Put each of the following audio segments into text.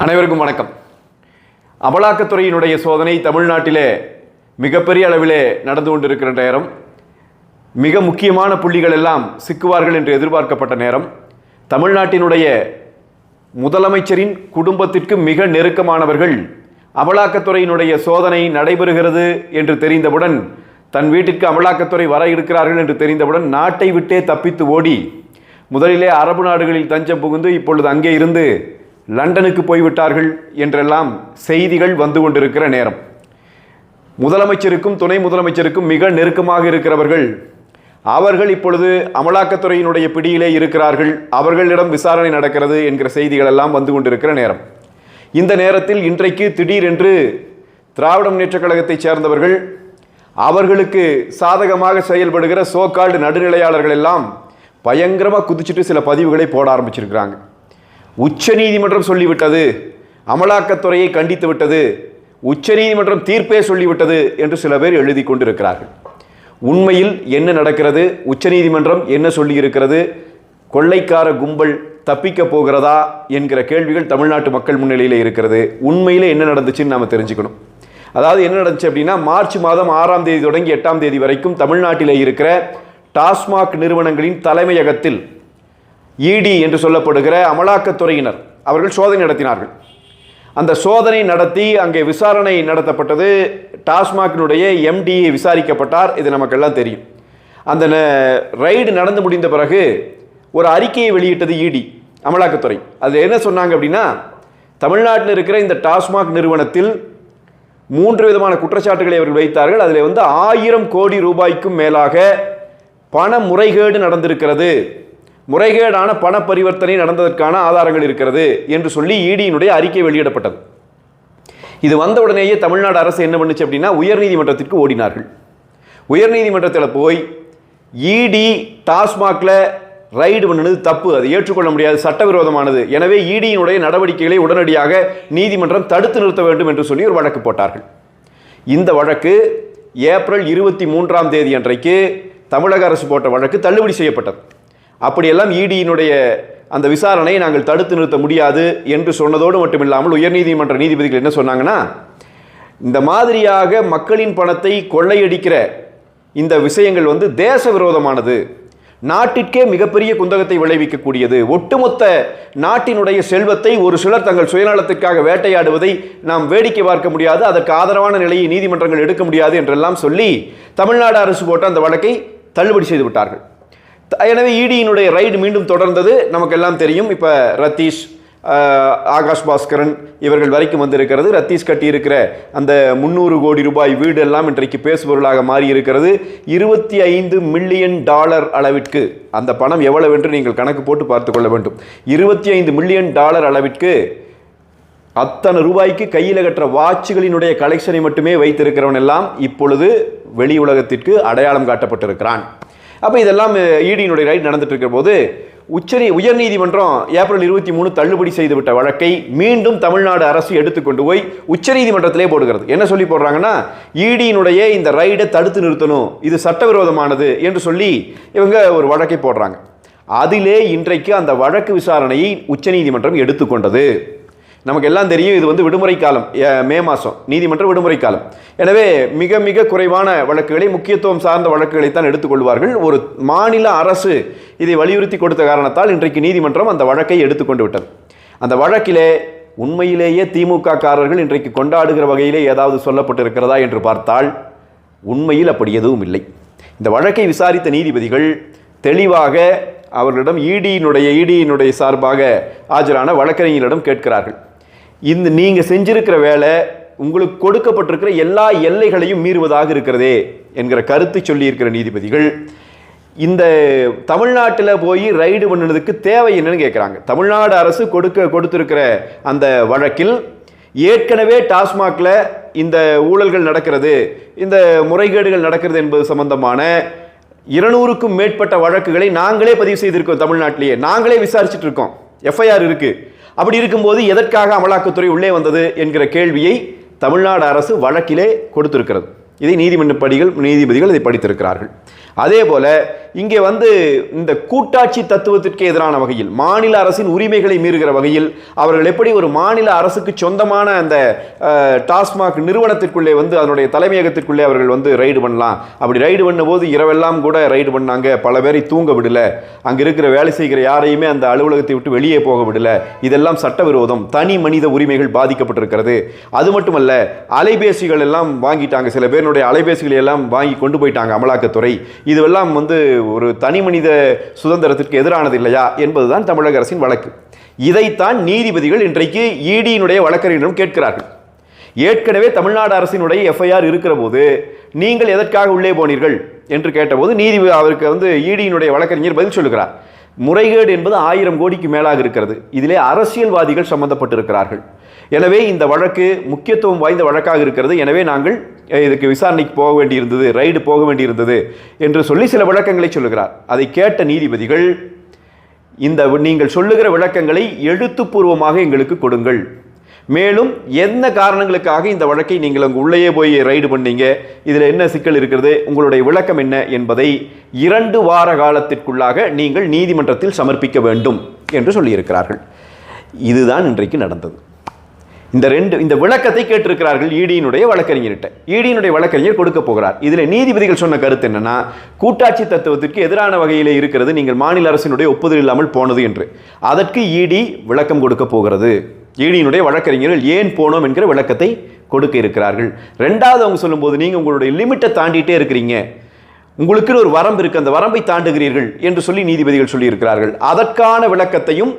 அனைவருக்கும் வணக்கம். அமலாக்கத்துறையினுடைய சோதனை தமிழ்நாட்டிலே மிகப்பெரிய அளவிலே நடந்து கொண்டிருக்கிற நேரம். மிக முக்கியமான புள்ளிகள் எல்லாம் சிக்குவார்கள் என்று எதிர்பார்க்கப்பட்ட நேரம். தமிழ்நாட்டினுடைய முதலமைச்சரின் குடும்பத்திற்கு மிக நெருக்கமானவர்கள் அமலாக்கத்துறையினுடைய சோதனை நடைபெறுகிறது என்று தெரிந்தவுடன் தன் வீட்டிற்கு அமலாக்கத்துறை வர இருக்கிறார்கள் என்று தெரிந்தவுடன் நாட்டை விட்டே தப்பித்து ஓடி முதலிலே அரபு நாடுகளில் தஞ்சம் புகுந்து இப்பொழுது அங்கே இருந்து லண்டனுக்கு போய்விட்டார்கள் என்றெல்லாம் செய்திகள் வந்து கொண்டிருக்கிற நேரம். முதலமைச்சருக்கும் துணை முதலமைச்சருக்கும் மிக நெருக்கமாக இருக்கிறவர்கள் அவர்கள் இப்பொழுது அமலாக்கத்துறையினுடைய பிடியிலே இருக்கிறார்கள். அவர்களிடம் விசாரணை நடக்கிறது என்கிற செய்திகள் எல்லாம் வந்து கொண்டிருக்கிற நேரம். இந்த நேரத்தில் இன்றைக்கு திடீரென்று திராவிட முன்னேற்றக் கழகத்தைச் சேர்ந்தவர்கள் அவர்களுக்கு சாதகமாக செயல்படுகிற சோகால்டு நடுநிலையாளர்கள் எல்லாம் பயங்கரமாக குதிச்சுட்டு சில பதிவுகளை போட ஆரம்பிச்சிருக்கிறாங்க. உச்சநீதிமன்றம் சொல்லிவிட்டது. அமலாக்கத்துறையை கண்டித்து விட்டது உச்சநீதிமன்றம் தீர்ப்பே சொல்லிவிட்டது என்று சில பேர் எழுதி கொண்டிருக்கிறார்கள். உண்மையில் என்ன நடக்கிறது? உச்சநீதிமன்றம் என்ன சொல்லியிருக்கிறது? கொள்ளைக்கார கும்பல் தப்பிக்க போகிறதா என்கிற கேள்விகள் தமிழ்நாட்டு மக்கள் முன்னிலையில் இருக்கிறது. உண்மையில் என்ன நடந்துச்சுன்னு நாம் தெரிஞ்சுக்கணும். அதாவது என்ன நடந்துச்சு அப்படின்னா மார்ச் மாதம் ஆறாம் தேதி தொடங்கி எட்டாம் தேதி வரைக்கும் தமிழ்நாட்டில் இருக்கிற டாஸ்மாக் நிறுவனங்களின் தலைமையகத்தில் இடி என்று சொல்லப்படுகிற அமலாக்கத்துறையினர் அவர்கள் சோதனை நடத்தினார்கள். அந்த சோதனை நடத்தி அங்கே விசாரணை நடத்தப்பட்டது. டாஸ்மாகினுடைய எம்டிஏ விசாரிக்கப்பட்டார். இது நமக்கெல்லாம் தெரியும். அந்த ரைடு நடந்து முடிந்த பிறகு ஒரு அறிக்கையை வெளியிட்டது இடி அமலாக்கத்துறை. அது என்ன சொன்னாங்க அப்படின்னா தமிழ்நாட்டில் இருக்கிற இந்த டாஸ்மாக் நிறுவனத்தில் மூன்று விதமான குற்றச்சாட்டுகளை அவர்கள் வைத்தார்கள். அதில் வந்து ஆயிரம் கோடி ரூபாய்க்கும் மேலாக பண முறைகேடு நடந்திருக்கிறது. முறைகேடான பண பரிவர்த்தனை நடந்ததற்கான ஆதாரங்கள் இருக்கிறது என்று சொல்லி இடியினுடைய அறிக்கை வெளியிடப்பட்டது. இது வந்த உடனேயே தமிழ்நாடு அரசு என்ன பண்ணுச்சு அப்படின்னா உயர்நீதிமன்றத்திற்கு ஓடினார்கள். உயர்நீதிமன்றத்தில் போய் இடி டாஸ்மாகில் ரைடு பண்ணினது தப்பு அது ஏற்றுக்கொள்ள முடியாது சட்டவிரோதமானது. எனவே இடியினுடைய நடவடிக்கைகளை உடனடியாக நீதிமன்றம் தடுத்து நிறுத்த வேண்டும் என்று சொல்லி ஒரு வழக்கு போட்டார்கள். இந்த வழக்கு ஏப்ரல் இருபத்தி மூன்றாம் தேதி அன்றைக்கு தமிழக அரசு போட்ட வழக்கு தள்ளுபடி செய்யப்பட்டது. அப்படியெல்லாம் இடியினுடைய அந்த விசாரணையை நாங்கள் தடுத்து நிறுத்த முடியாது என்று சொன்னதோடு மட்டுமில்லாமல் உயர்நீதிமன்ற நீதிபதிகள் என்ன சொன்னாங்கன்னா இந்த மாதிரியாக மக்களின் பணத்தை கொள்ளையடிக்கிற இந்த விஷயங்கள் வந்து தேச விரோதமானது நாட்டிற்கே மிகப்பெரிய குந்தகத்தை விளைவிக்கக்கூடியது. ஒட்டுமொத்த நாட்டினுடைய செல்வத்தை ஒரு சிலர் தங்கள் சுயநலத்திற்காக வேட்டையாடுவதை நாம் வேடிக்கை பார்க்க முடியாது. அதற்கு ஆதரவான நிலையை நீதிமன்றங்கள் எடுக்க முடியாது என்றெல்லாம் சொல்லி தமிழ்நாடு அரசு போட்ட அந்த வழக்கை தள்ளுபடி செய்து விட்டார்கள். எனவே இடியினுடைய ரைடு மீண்டும் தொடர்ந்தது. நமக்கு எல்லாம் தெரியும். இப்போ ரத்தீஷ் ஆகாஷ் பாஸ்கரன் இவர்கள் வரைக்கும் வந்திருக்கிறது. ரத்தீஷ் கட்டியிருக்கிற அந்த முந்நூறு கோடி ரூபாய் வீடு எல்லாம் இன்றைக்கு பேசுபொருளாக மாறி இருக்கிறது இருபத்தி ஐந்து மில்லியன் டாலர் அளவிற்கு அந்த பணம் எவ்வளவு என்று நீங்கள் கணக்கு போட்டு பார்த்து கொள்ள வேண்டும். இருபத்தி ஐந்து மில்லியன் டாலர் அளவிற்கு அத்தனை ரூபாய்க்கு கையில் கட்டுற வாட்சுகளினுடைய கலெக்ஷனை மட்டுமே வைத்திருக்கிறவன் எல்லாம் இப்பொழுது வெளி உலகத்திற்கு அடையாளம் காட்டப்பட்டிருக்கிறான். அப்போ இதெல்லாம் ஈடியினுடைய ரைட் நடந்துட்டு இருக்கிற போது உச்சநீ உயர்நீதிமன்றம் ஏப்ரல் இருபத்தி மூணு தள்ளுபடி செய்துவிட்ட வழக்கை மீண்டும் தமிழ்நாடு அரசு எடுத்துக்கொண்டு போய் உச்சநீதிமன்றத்திலே போடுகிறது. என்ன சொல்லி போடுறாங்கன்னா ஈடியினுடைய இந்த ரைடை தடுத்து நிறுத்தணும் இது சட்டவிரோதமானது என்று சொல்லி இவங்க ஒரு வழக்கை போடுறாங்க. அதிலே இன்றைக்கு அந்த வழக்கு விசாரணையை உச்சநீதிமன்றம் எடுத்துக்கொண்டது. நமக்கு எல்லாம் தெரியும் இது வந்து விடுமுறை காலம். மே மாதம் நீதிமன்ற விடுமுறை காலம். எனவே மிக மிக குறைவான வழக்குகளை முக்கியத்துவம் சார்ந்த வழக்குகளை தான் எடுத்துக்கொள்வார்கள். ஒரு மாநில அரசு இதை வலியுறுத்தி கொடுத்த காரணத்தால் இன்றைக்கு நீதிமன்றம் அந்த வழக்கை எடுத்துக்கொண்டு விட்டது. அந்த வழக்கிலே உண்மையிலேயே திமுக காரர்கள் இன்றைக்கு கொண்டாடுகிற வகையிலே ஏதாவது சொல்லப்பட்டிருக்கிறதா என்று பார்த்தால் உண்மையில் அப்படி எதுவும் இல்லை. இந்த வழக்கை விசாரித்த நீதிபதிகள் தெளிவாக அவர்களிடம் இடியினுடைய இடியினுடைய சார்பாக ஆஜரான வழக்கறிஞர்களிடம் கேட்கிறார்கள். இந்த நீங்கள் செஞ்சிருக்கிற வேலை உங்களுக்கு கொடுக்கப்பட்டிருக்கிற எல்லா எல்லைகளையும் மீறுவதாக இருக்கிறதே என்கிற கருத்து சொல்லியிருக்கிற நீதிபதிகள். இந்த தமிழ்நாட்டில் போய் ரைடு பண்ணுறதுக்கு தேவை என்னன்னு கேட்குறாங்க தமிழ்நாடு அரசு கொடுக்க கொடுத்துருக்கிற அந்த வழக்கில் ஏற்கனவே டாஸ்மாகில் இந்த ஊழல்கள் நடக்கிறது இந்த முறைகேடுகள் நடக்கிறது என்பது சம்பந்தமான இருநூறுக்கும் மேற்பட்ட வழக்குகளை நாங்களே பதிவு செய்திருக்கோம் தமிழ்நாட்டிலேயே. நாங்களே விசாரிச்சுட்டு இருக்கோம். எஃப்ஐஆர் இருக்குது அப்படி இருக்கும்போது எதற்காக அமலாக்கத்துறை உள்ளே வந்தது என்கிற கேள்வியை தமிழ்நாடு அரசு வழக்கிலே கொடுத்திருக்கிறது. இதை நீதிமன்ற படிகள் நீதிபதிகள் இதை படித்திருக்கிறார்கள். அதே போல இங்கே வந்து இந்த கூட்டாட்சி தத்துவத்திற்கு எதிரான வகையில் மாநில அரசின் உரிமைகளை மீறுகிற வகையில் அவர்கள் எப்படி ஒரு மாநில அரசுக்கு சொந்தமான அந்த டாஸ்மாக் நிறுவனத்திற்குள்ளே வந்து அதனுடைய தலைமையகத்திற்குள்ளே அவர்கள் வந்து ரைடு பண்ணலாம். அப்படி ரைடு பண்ணும்போது இரவெல்லாம் கூட ரைடு பண்ணாங்க. பல பேரை தூங்க விடல. அங்கே இருக்கிற வேலை செய்கிற யாரையுமே அந்த அலுவலகத்தை விட்டு வெளியே போக விடல. இதெல்லாம் சட்டவிரோதம். தனி மனித உரிமைகள் பாதிக்கப்பட்டிருக்கிறது. அது மட்டுமல்ல அலைபேசிகள் எல்லாம் வாங்கிட்டாங்க. சில பேர் மக்களுடைய அலைபேசிகளை எல்லாம் வாங்கி கொண்டு போயிட்டாங்க அமலாக்கத்துறை. இதுவெல்லாம் வந்து ஒரு தனி மனித சுதந்திரத்திற்கு எதிரானது இல்லையா என்பதுதான் தமிழக அரசின் வழக்கு. இதைத்தான் நீதிபதிகள் இன்றைக்கு இடியினுடைய வழக்கறிஞரிடம் கேட்கிறார்கள். ஏற்கனவே தமிழ்நாடு அரசினுடைய எஃப்ஐஆர் இருக்கிற போது நீங்கள் எதற்காக உள்ளே போனீர்கள் என்று கேட்டபோது நீதி அவருக்கு வந்து இடியினுடைய வழக்கறிஞர் பதில் சொல்லுகிறார். முறைகேடு என்பது ஆயிரம் கோடிக்கு மேலாக இருக்கிறது. இதிலே அரசியல்வாதிகள் சம்பந்தப்பட்டிருக்கிறார்கள். எனவே இந்த வழக்கு முக்கியத்துவம் வாய்ந்த வழக்காக இருக்கிறது. எனவே நாங்கள் இதுக்கு விசாரணைக்கு போக வேண்டியிருந்தது ரைடு போக வேண்டியிருந்தது என்று சொல்லி சில விளக்கங்களை சொல்லுகிறார். அதை கேட்ட நீதிபதிகள் இந்த நீங்கள் சொல்லுகிற விளக்கங்களை எழுத்துப்பூர்வமாக எங்களுக்கு கொடுங்கள். மேலும் என்ன காரணங்களுக்காக இந்த வழக்கை நீங்கள் அங்கே உள்ளேயே போய் ரைடு பண்ணீங்க? இதில் என்ன சிக்கல் இருக்கிறது? உங்களுடைய விளக்கம் என்ன என்பதை இரண்டு வார காலத்திற்குள்ளாக நீங்கள் நீதிமன்றத்தில் சமர்ப்பிக்க வேண்டும் என்று சொல்லியிருக்கிறார்கள். இதுதான் இன்றைக்கு நடந்தது. இந்த ரெண்டு இந்த விளக்கத்தை கேட்டிருக்கிறார்கள் ஈடியினுடைய வழக்கறிஞர்கிட்ட. ஈடியினுடைய வழக்கறிஞர் கொடுக்க போகிறார். இதில் நீதிபதிகள் சொன்ன கருத்து என்னன்னா கூட்டாட்சி தத்துவத்திற்கு எதிரான வகையில் இருக்கிறது நீங்கள் மாநில அரசினுடைய ஒப்புதல் இல்லாமல் போனது என்று. அதற்கு ஈடி விளக்கம் கொடுக்க போகிறது. ஈடியினுடைய வழக்கறிஞர்கள் ஏன் போனோம் என்கிற விளக்கத்தை கொடுக்க இருக்கிறார்கள். ரெண்டாவது அவங்க சொல்லும்போது நீங்கள் உங்களுடைய லிமிட்டை தாண்டிட்டே இருக்கிறீங்க. உங்களுக்குன்னு ஒரு வரம்பு இருக்கு. அந்த வரம்பை தாண்டுகிறீர்கள் என்று சொல்லி நீதிபதிகள் சொல்லியிருக்கிறார்கள். அதற்கான விளக்கத்தையும்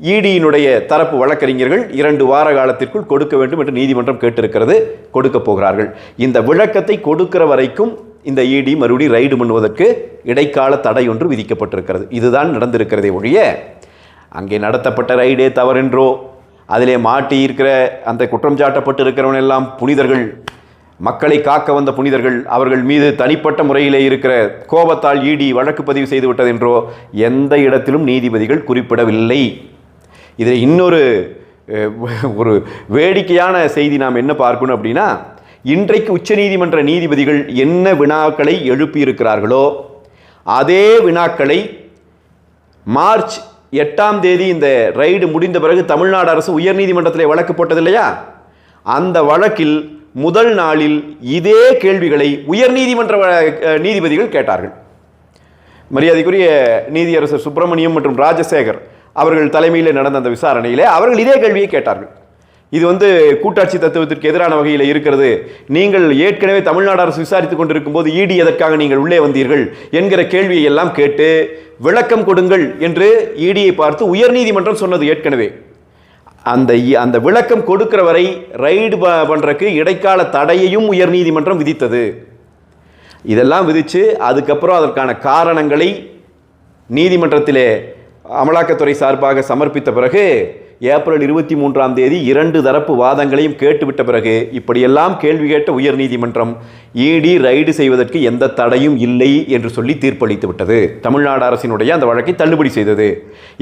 இடியினுடைய தரப்பு வழக்கறிஞர்கள் இரண்டு வார காலத்திற்குள் கொடுக்க வேண்டும் என்று நீதிமன்றம் கேட்டிருக்கிறது கொடுக்க போகிறார்கள். இந்த விளக்கத்தை கொடுக்கிற வரைக்கும் இந்த இடி மறுபடியும் ரைடு பண்ணுவதற்கு இடைக்கால தடை ஒன்று விதிக்கப்பட்டிருக்கிறது. இதுதான் நடந்திருக்கிறதே ஒழிய அங்கே நடத்தப்பட்ட ரைடே தவறென்றோ அதிலே மாட்டி இருக்கிற அந்த குற்றம் சாட்டப்பட்டு இருக்கிறவன் எல்லாம் புனிதர்கள் மக்களை காக்க வந்த புனிதர்கள் அவர்கள் மீது தனிப்பட்ட முறையிலே இருக்கிற கோபத்தால் ஈடி வழக்கு பதிவு செய்துவிட்டதென்றோ எந்த இடத்திலும் நீதிபதிகள் குறிப்பிடவில்லை. இதில் இன்னொரு ஒரு வேடிக்கையான செய்தி நாம் என்ன பார்க்கணும் அப்படின்னா இன்றைக்கு உச்சநீதிமன்ற நீதிபதிகள் என்ன வினாக்களை எழுப்பியிருக்கிறார்களோ அதே வினாக்களை மார்ச் எட்டாம் தேதி இந்த ரைடு முடிந்த பிறகு தமிழ்நாடு அரசு உயர்நீதிமன்றத்தில் வழக்கு போட்டது இல்லையா? அந்த வழக்கில் முதல் நாளில் இதே கேள்விகளை உயர்நீதிமன்ற நீதிபதிகள் கேட்டார்கள். மரியாதைக்குரிய நீதியரசர் சுப்பிரமணியம் மற்றும் ராஜசேகர் அவர்கள் தலைமையில் நடந்த அந்த விசாரணையிலே அவர்கள் இதே கேள்வியை கேட்டார்கள். இது வந்து கூட்டாட்சி தத்துவத்திற்கு எதிரான வகையில் இருக்கிறது. நீங்கள் ஏற்கனவே தமிழ்நாடு அரசு விசாரித்துக் கொண்டிருக்கும் போது இடி எதற்காக நீங்கள் உள்ளே வந்தீர்கள் என்கிற கேள்வியை எல்லாம் கேட்டு விளக்கம் கொடுங்கள் என்று இடியை பார்த்து உயர்நீதிமன்றம் சொன்னது ஏற்கனவே. அந்த அந்த விளக்கம் கொடுக்கிற வரை ரைடு ப- இடைக்கால தடையையும் உயர்நீதிமன்றம் விதித்தது. இதெல்லாம் விதித்து அதுக்கப்புறம் அதற்கான காரணங்களை நீதிமன்றத்திலே அமலாக்கத்துறை சார்பாக சமர்ப்பித்த பிறகு ஏப்ரல் இருபத்தி மூன்றாம் தேதி இரண்டு தரப்பு வாதங்களையும் கேட்டுவிட்ட பிறகு இப்படியெல்லாம் கேள்வி கேட்ட உயர்நீதிமன்றம் இடி ரைடு செய்வதற்கு எந்த தடையும் இல்லை என்று சொல்லி தீர்ப்பளித்து விட்டது. தமிழ்நாடு அரசினுடைய அந்த வழக்கை தள்ளுபடி செய்தது.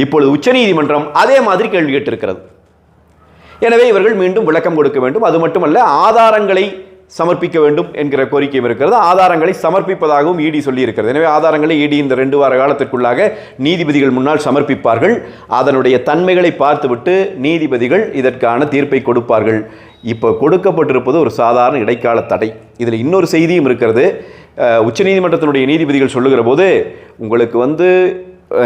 இப்பொழுது உச்சநீதிமன்றம் அதே மாதிரி கேள்வி கேட்டிருக்கிறது. எனவே இவர்கள் மீண்டும் விளக்கம் கொடுக்க வேண்டும். அது மட்டுமல்ல ஆதாரங்களை சமர்ப்பிக்க வேண்டும் என்கிற கோரிக்கையும் இருக்கிறது. ஆதாரங்களை சமர்ப்பிப்பதாகவும் இடி சொல்லியிருக்கிறது. எனவே ஆதாரங்களை இடி இந்த ரெண்டு வார காலத்திற்குள்ளாக நீதிபதிகள் முன்னால் சமர்ப்பிப்பார்கள். அதனுடைய தன்மைகளை பார்த்துவிட்டு நீதிபதிகள் இதற்கான தீர்ப்பை கொடுப்பார்கள். இப்போ கொடுக்கப்பட்டிருப்பது ஒரு சாதாரண இடைக்கால தடை. இதில் இன்னொரு செய்தியும் இருக்கிறது. உச்சநீதிமன்றத்தினுடைய நீதிபதிகள் சொல்லுகிற போது உங்களுக்கு வந்து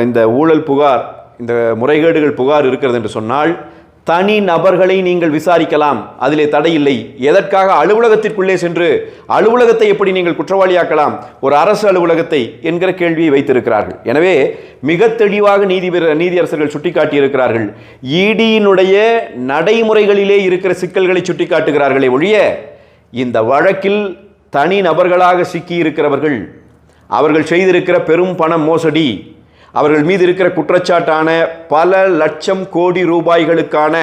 இந்த ஊழல் புகார் இந்த முறைகேடுகள் புகார் இருக்கிறது என்று சொன்னால் தனி நபர்களை நீங்கள் விசாரிக்கலாம். அதிலே தடையில்லை எதற்காக அலுவலகத்திற்குள்ளே சென்று அலுவலகத்தை எப்படி நீங்கள் குற்றவாளியாக்கலாம்? ஒரு அரசு அலுவலகத்தை என்கிற கேள்வியை வைத்திருக்கிறார்கள். எனவே மிக தெளிவாக நீதிபதி நீதியரசர்கள் சுட்டிக்காட்டியிருக்கிறார்கள். இடியினுடைய நடைமுறைகளிலே இருக்கிற சிக்கல்களை சுட்டிக்காட்டுகிறார்களே ஒழிய இந்த வழக்கில் தனி நபர்களாக சிக்கி இருக்கிறவர்கள் அவர்கள் செய்திருக்கிற பெரும் பண மோசடி அவர்கள் மீது இருக்கிற குற்றச்சாட்டான பல லட்சம் கோடி ரூபாய்களுக்கான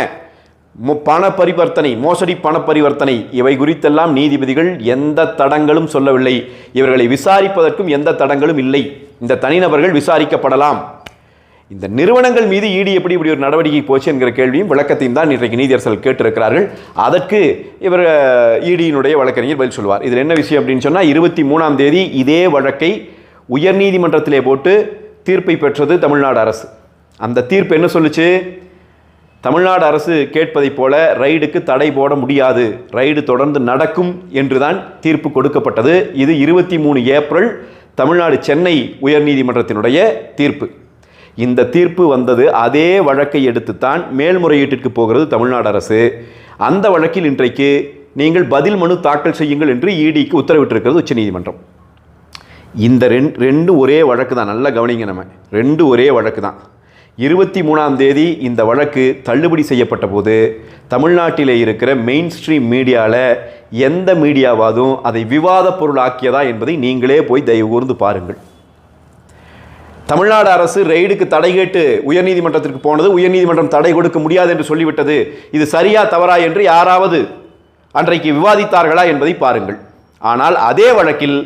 பண பரிவர்த்தனை மோசடி பண பரிவர்த்தனை இவை குறித்தெல்லாம் நீதிபதிகள் எந்த தடங்களும் சொல்லவில்லை. இவர்களை விசாரிப்பதற்கும் எந்த தடங்களும் இல்லை. இந்த தனிநபர்கள் விசாரிக்கப்படலாம். இந்த நிறுவனங்கள் மீது ஈடி எப்படி இப்படி ஒரு நடவடிக்கை போச்சு என்கிற கேள்வியும் விளக்கத்தையும் தான் இன்றைக்கு நீதியரசர்கள் கேட்டிருக்கிறார்கள். அதற்கு இவர் ஈடியினுடைய வழக்கறிஞர் பதில் சொல்வார். இதில் என்ன விஷயம் அப்படின்னு சொன்னால் இருபத்தி மூணாம் தேதி இதே வழக்கை உயர்நீதிமன்றத்திலே போட்டு தீர்ப்பை பெற்றது தமிழ்நாடு அரசு. அந்த தீர்ப்பு என்ன சொல்லுச்சு? தமிழ்நாடு அரசு கேட்பதைப் போல ரைடுக்கு தடை போட முடியாது. ரைடு தொடர்ந்து நடக்கும் என்று தான் தீர்ப்பு கொடுக்கப்பட்டது. இது இருபத்தி மூணு ஏப்ரல் தமிழ்நாடு சென்னை உயர்நீதிமன்றத்தினுடைய தீர்ப்பு. இந்த தீர்ப்பு வந்தது அதே வழக்கை எடுத்துத்தான் மேல்முறையீட்டிற்கு போகிறது தமிழ்நாடு அரசு. அந்த வழக்கில் இன்றைக்கு நீங்கள் பதில் மனு தாக்கல் செய்யுங்கள் என்று இடிக்கு உத்தரவிட்டிருக்கிறது உச்சநீதிமன்றம். இந்த ரெண்டு ரெண்டும் ஒரே வழக்கு தான். நல்லா கவனிங்க நம்ம. ரெண்டு ஒரே வழக்கு தான். இருபத்தி மூணாம் தேதி இந்த வழக்கு தள்ளுபடி செய்யப்பட்ட போது தமிழ்நாட்டில் இருக்கிற மெயின் ஸ்ட்ரீம் மீடியாவில் எந்த மீடியாவாதும் அதை விவாத பொருளாக்கியதா என்பதை நீங்களே போய் தயவு கூர்ந்து பாருங்கள். தமிழ்நாடு அரசு ரெய்டுக்கு தடை கேட்டு உயர்நீதிமன்றத்திற்கு போனது உயர்நீதிமன்றம் தடை கொடுக்க முடியாது என்று சொல்லிவிட்டது. இது சரியா தவறா என்று யாராவது அன்றைக்கு விவாதித்தார்களா என்பதை பாருங்கள். ஆனால் அதே வழக்கில்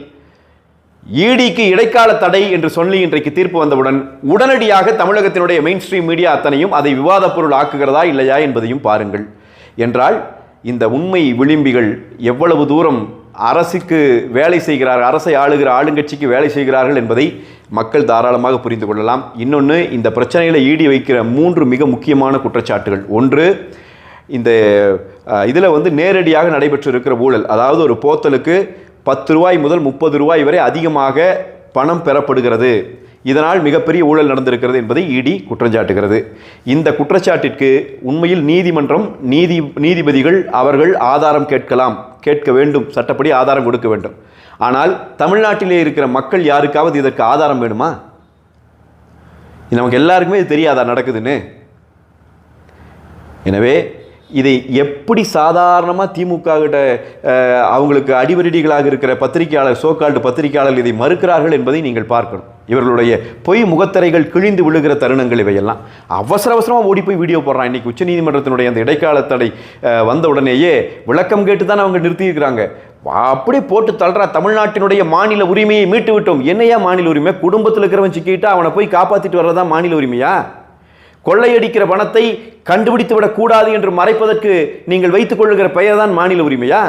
ஈடிக்கு இடைக்கால தடை என்று சொல்லி இன்றைக்கு தீர்ப்பு வந்தவுடன் உடனடியாக தமிழகத்தினுடைய மெயின் ஸ்ட்ரீம் மீடியா அத்தனையும் அதை விவாத பொருள் ஆக்குகிறதா இல்லையா என்பதையும் பாருங்கள். என்றால் இந்த உண்மை விளிம்பிகள் எவ்வளவு தூரம் அரசுக்கு வேலை செய்கிறார் அரசை ஆளுகிற ஆளுங்கட்சிக்கு வேலை செய்கிறார்கள் என்பதை மக்கள் தாராளமாக புரிந்து கொள்ளலாம். இன்னொன்று இந்த பிரச்சனையில் ஈடி வைக்கிற மூன்று மிக முக்கியமான குற்றச்சாட்டுகள். ஒன்று இந்த இதில் வந்து நேரடியாக நடைபெற்று இருக்கிற ஊழல். அதாவது ஒரு போத்தலுக்கு பத்து ரூபாய் முதல் முப்பது ரூபாய் வரை அதிகமாக பணம் பெறப்படுகிறது. இதனால் மிகப்பெரிய ஊழல் நடந்திருக்கிறது என்பதை இடி குற்றஞ்சாட்டுகிறது. இந்த குற்றச்சாட்டிற்கு உண்மையில் நீதிமன்றம் நீதி நீதிபதிகள் அவர்கள் ஆதாரம் கேட்கலாம் கேட்க வேண்டும் சட்டப்படி ஆதாரம் கொடுக்க வேண்டும். ஆனால் தமிழ்நாட்டிலே இருக்கிற மக்கள் யாருக்காவது இதற்கு ஆதாரம் வேணுமா? இது நமக்கு எல்லாருக்குமே இது தெரியாதா நடக்குதுன்னு? எனவே இதை எப்படி சாதாரணமாக திமுக கிட்ட அவங்களுக்கு அடிவரடிகளாக இருக்கிற பத்திரிகையாளர் சோக்கால்டு பத்திரிகையாளர் இதை மறுக்கிறார்கள் என்பதை நீங்கள் பார்க்கணும். இவர்களுடைய பொய் முகத்திரைகள் கிழிந்து விழுகிற தருணங்கள் இவையெல்லாம். அவசர அவசரமாக ஓடி போய் வீடியோ போடுறான். இன்றைக்கி உச்சநீதிமன்றத்தினுடைய அந்த இடைக்கால தடை வந்த உடனேயே விளக்கம் கேட்டு தான் அவங்க நிறுத்தியிருக்கிறாங்க. அப்படியே போட்டு தள்ளுறா. தமிழ்நாட்டினுடைய மாநில உரிமையை மீட்டு விட்டோம். என்னையா மாநில உரிமை? குடும்பத்தில் இருக்கிறவன் சிக்கிட்டு அவனை போய் காப்பாற்றிட்டு வர்றதா மாநில உரிமையா? கொள்ளையடிக்கிற பணத்தை கண்டுபிடித்து விடக்கூடாது என்று மறைப்பதற்கு நீங்கள் வைத்துக் கொள்ளுகிற பெயர் தான் மாநில உரிமையா?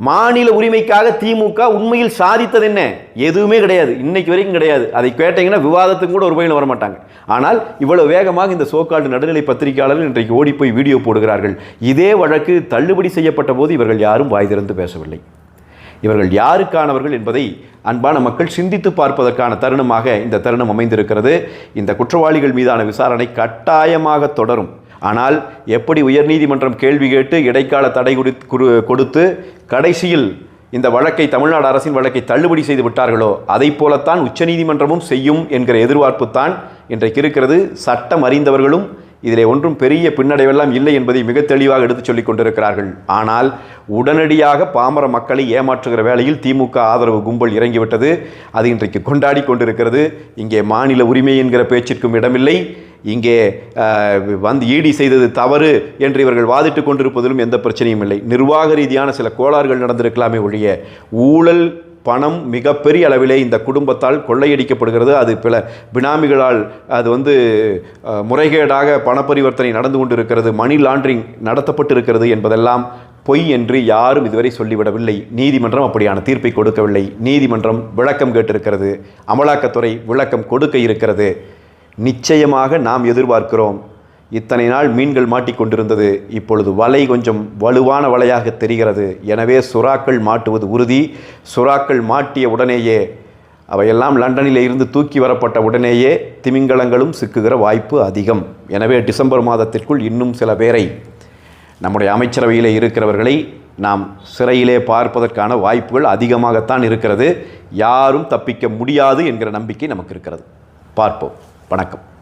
மாநில உரிமைக்காக திமுக உண்மையில் சாதித்தது என்ன? எதுவுமே கிடையாது. இன்னைக்கு வரைக்கும் கிடையாது. அதை கேட்டீங்கன்னா விவாதத்துக்கு கூட ஒரு பையன் வர மாட்டாங்க ஆனால் இவ்வளவு வேகமாக இந்த சோக்கால்டு நடுநிலை பத்திரிகையாளர்கள் இன்றைக்கு ஓடிப்போய் வீடியோ போடுகிறார்கள். இதே வழக்கு தள்ளுபடி செய்யப்பட்ட போது இவர்கள் யாரும் வாய் திறந்து பேசவில்லை. இவர்கள் யாருக்கானவர்கள் என்பதை அன்பான மக்கள் சிந்தித்து பார்ப்பதற்கான தருணமாக இந்த தருணம் அமைந்திருக்கிறது. இந்த குற்றவாளிகள் மீதான விசாரணை கட்டாயமாக தொடரும். ஆனால் எப்படி உயர்நீதிமன்றம் கேள்வி கேட்டு இடைக்கால தடை குடி- கொடுத்து கடைசியில் இந்த வழக்கை தமிழ்நாடு அரசின் வழக்கை தள்ளுபடி செய்து விட்டார்களோ அதைப் போலத்தான் உச்சநீதிமன்றமும் செய்யும் என்கிற எதிர்பார்ப்பு தான் இன்றைக்கு இருக்கிறது. சட்டம் அறிந்தவர்களும் இதிலே ஒன்றும் பெரிய பின்னடைவெல்லாம் இல்லை என்பதை மிக தெளிவாக எடுத்துச் சொல்லிக் கொண்டிருக்கிறார்கள். ஆனால் உடனடியாக பாமர மக்களை ஏமாற்றுகிற வேளையில் திமுக ஆதரவு கும்பல் இறங்கிவிட்டது. அது இன்றைக்கு கொண்டாடி கொண்டிருக்கிறது. இங்கே மாநில உரிமை என்கிற பேச்சிற்கும் இடமில்லை. இங்கே வந்து ஈடி செய்தது தவறு என்று இவர்கள் வாதிட்டுக் கொண்டிருப்பதிலும் எந்த பிரச்சனையும் இல்லை. நிர்வாக ரீதியான சில கோளாறுகள் நடந்திருக்கலாமே ஒழிய ஊழல் பணம் மிகப்பெரிய அளவிலே இந்த குடும்பத்தால் கொள்ளையடிக்கப்படுகிறது. அது பல பினாமிகளால் அது வந்து முறைகேடாக முறைகேடாக பணப்பரிவர்த்தனை நடந்து கொண்டிருக்கிறது. மணி லாண்டரிங் நடத்தப்பட்டிருக்கிறது என்பதெல்லாம் பொய் என்று யாரும் இதுவரை சொல்லிவிடவில்லை. நீதிமன்றம் அப்படியான தீர்ப்பை கொடுக்கவில்லை. நீதிமன்றம் விளக்கம் கேட்டிருக்கிறது. அமலாக்கத்துறை விளக்கம் கொடுக்க இருக்கிறது. நிச்சயமாக நாம் எதிர்பார்க்கிறோம். இத்தனை நாள் மீன்கள் மாட்டிக்கொண்டிருந்தது. இப்பொழுது வலை கொஞ்சம் வலுவான வலையாக தெரிகிறது. எனவே சுறாக்கள் மாட்டுவது உறுதி. சுறாக்கள் மாட்டிய உடனேயே அவையெல்லாம் லண்டனில் இருந்து தூக்கி வரப்பட்ட உடனேயே திமிங்கலங்களும் சிக்குகிற வாய்ப்பு அதிகம். எனவே டிசம்பர் மாதத்திற்குள் இன்னும் சில பேரை நம்முடைய அமைச்சரவையில் இருக்கிறவர்களை நாம் சிறையிலே பார்ப்பதற்கான வாய்ப்புகள் அதிகமாகத்தான் இருக்கிறது. யாரும் தப்பிக்க முடியாது என்கிற நம்பிக்கை நமக்கு இருக்கிறது. பார்ப்போம். வணக்கம்.